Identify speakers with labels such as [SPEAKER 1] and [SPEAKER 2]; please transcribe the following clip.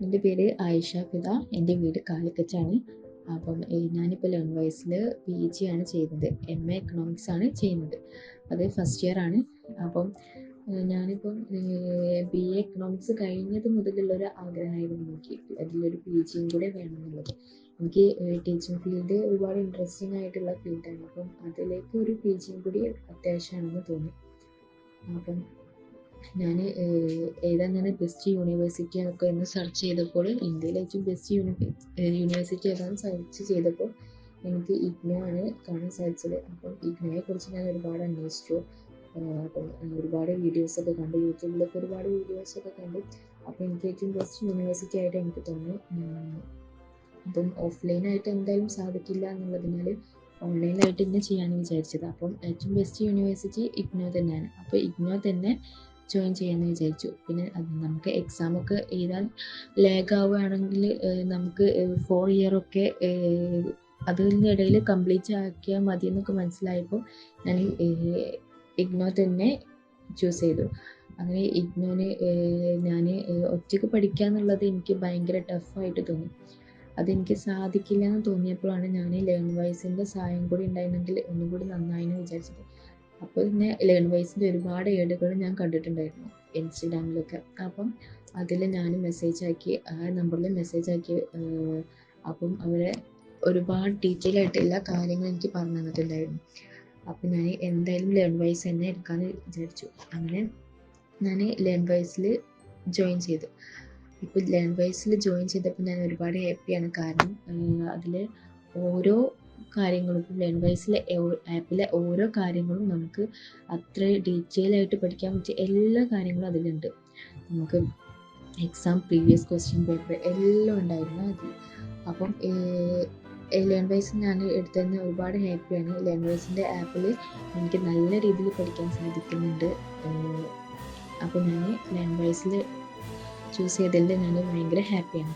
[SPEAKER 1] എന്റെ പേര് ആയിഷ ഫിദ എന്റെ വീട് കാലിക്കറ്റാണ്. അപ്പം ഞാനിപ്പോൾ ലെവൻ വയസ്സിൽ പി ജി ആണ് ചെയ്യുന്നത് എം എ എക്കണോമിക്സ് ആണ് ചെയ്യുന്നത്. അത് ഫസ്റ്റ് ഇയർ ആണ്. അപ്പം ഞാനിപ്പം ബി എ എക്കണോമിക്സ് കഴിഞ്ഞത് മുതലുള്ളൊരു ആഗ്രഹമായിരുന്നു എനിക്ക്. അതിലൊരു പി ജിയും കൂടെ വേണമെന്നുള്ളത്. എനിക്ക് ടീച്ചിങ് ഫീൽഡ് ഒരുപാട് ഇൻട്രസ്റ്റിംഗ് ആയിട്ടുള്ള ഫീൽഡാണ് അപ്പം അതിലേക്ക് ഒരു പി ജിയും കൂടി അത്യാവശ്യമാണെന്ന് തോന്നി. അപ്പം ഞാൻ ഏതാണ് ബെസ്റ്റ് യൂണിവേഴ്സിറ്റി ഒക്കെ ഒന്ന് സെർച്ച് ചെയ്തപ്പോൾ ഇന്ത്യയിലെ ഏറ്റവും ബെസ്റ്റ് യൂണി യൂണിവേഴ്സിറ്റി ഏതാണെന്ന് സെർച്ച് ചെയ്തപ്പോൾ എനിക്ക് ഇഗ്നോ ആണ് കാണാൻ സാധിച്ചത്. അപ്പം ഇഗ്നോയെ കുറിച്ച് ഞാൻ ഒരുപാട് അന്വേഷിച്ചു. അപ്പം ഒരുപാട് വീഡിയോസൊക്കെ കണ്ടു. യൂട്യൂബിലൊക്കെ ഒരുപാട് വീഡിയോസൊക്കെ കണ്ടു. അപ്പോൾ എനിക്ക് ഏറ്റവും ബെസ്റ്റ് യൂണിവേഴ്സിറ്റി ആയിട്ട് എനിക്ക് തോന്നി അപ്പം ഓഫ്ലൈനായിട്ട് എന്തായാലും സാധിക്കില്ല എന്നുള്ളതിനാൽ ഓൺലൈനായിട്ട് തന്നെ ചെയ്യാമെന്ന് വിചാരിച്ചത്. അപ്പം ഏറ്റവും ബെസ്റ്റ് യൂണിവേഴ്സിറ്റി ഇഗ്നോ തന്നെയാണ്. അപ്പോൾ ഇഗ്നോ തന്നെ ജോയിൻ ചെയ്യാമെന്ന് വിചാരിച്ചു. പിന്നെ നമുക്ക് എക്സാമൊക്കെ എഴുതാൻ ലാഗ് ആവുകയാണെങ്കിൽ നമുക്ക് ഫോർ ഇയർ ഒക്കെ അതിനിടയിൽ കംപ്ലീറ്റ് ആക്കിയാൽ മതി എന്നൊക്കെ മനസ്സിലായപ്പോൾ ഞാൻ ഇഗ്നോ തന്നെ ചൂസ് ചെയ്തു. അങ്ങനെ ഇഗ്നോന് ഞാൻ ഒറ്റയ്ക്ക് പഠിക്കുക എന്നുള്ളത് എനിക്ക് ഭയങ്കര ടഫായിട്ട് തോന്നി. അതെനിക്ക് സാധിക്കില്ല എന്ന് തോന്നിയപ്പോഴാണ് ഞാൻ ലേൺ വൈസിന്റെ സഹായം കൂടി ഉണ്ടായിരുന്നെങ്കിൽ ഒന്നും കൂടി നന്നായി എന്ന് വിചാരിച്ചത്. അപ്പോൾ പിന്നെ ലേൺ വൈസിന്റെ ഒരുപാട് ഏടുകൾ ഞാൻ കണ്ടിട്ടുണ്ടായിരുന്നു ഇൻസ്റ്റഗ്രാമിലൊക്കെ അപ്പം അതിൽ ഞാൻ മെസ്സേജ് ആക്കി ആ നമ്പറിൽ മെസ്സേജ് ആക്കി അപ്പം അവരെ ഒരുപാട് ഡീറ്റെയിൽ ആയിട്ട് എല്ലാ കാര്യങ്ങളും എനിക്ക് പറഞ്ഞു തന്നിട്ടുണ്ടായിരുന്നു. അപ്പം ഞാൻ എന്തായാലും ലേൺ വൈസ് തന്നെ എടുക്കാമെന്ന് വിചാരിച്ചു. അങ്ങനെ ഞാൻ ലേൺ വൈസിൽ ജോയിൻ ചെയ്തു. ഇപ്പോൾ ലേൺ വൈസിൽ ജോയിൻ ചെയ്തപ്പോൾ ഞാൻ ഒരുപാട് ഹാപ്പിയാണ് കാരണം അതിൽ ഓരോ കാര്യങ്ങളും ലേൺ വൈസിലെ ആപ്പിലെ ഓരോ കാര്യങ്ങളും നമുക്ക് അത്ര ഡീറ്റെയിൽ ആയിട്ട് പഠിക്കാൻ പറ്റിയ എല്ലാ കാര്യങ്ങളും അതിലുണ്ട്. നമുക്ക് എക്സാം പ്രീവിയസ് ക്വസ്റ്റ്യൻ പേപ്പർ എല്ലാം ഉണ്ടായിരുന്നു അതിൽ. അപ്പം ലേൺ വൈസ് ഞാൻ എടുത്തതിന് ഒരുപാട് ഹാപ്പിയാണ് ലേൺ വൈസിന്റെ ആപ്പിൽ എനിക്ക് നല്ല രീതിയിൽ പഠിക്കാൻ സാധിക്കുന്നുണ്ട്. അപ്പോൾ ഞാൻ ലേൺ വൈസിൽ ചൂസ് ചെയ്തതിൽ ഞാൻ ഭയങ്കര ഹാപ്പിയാണ്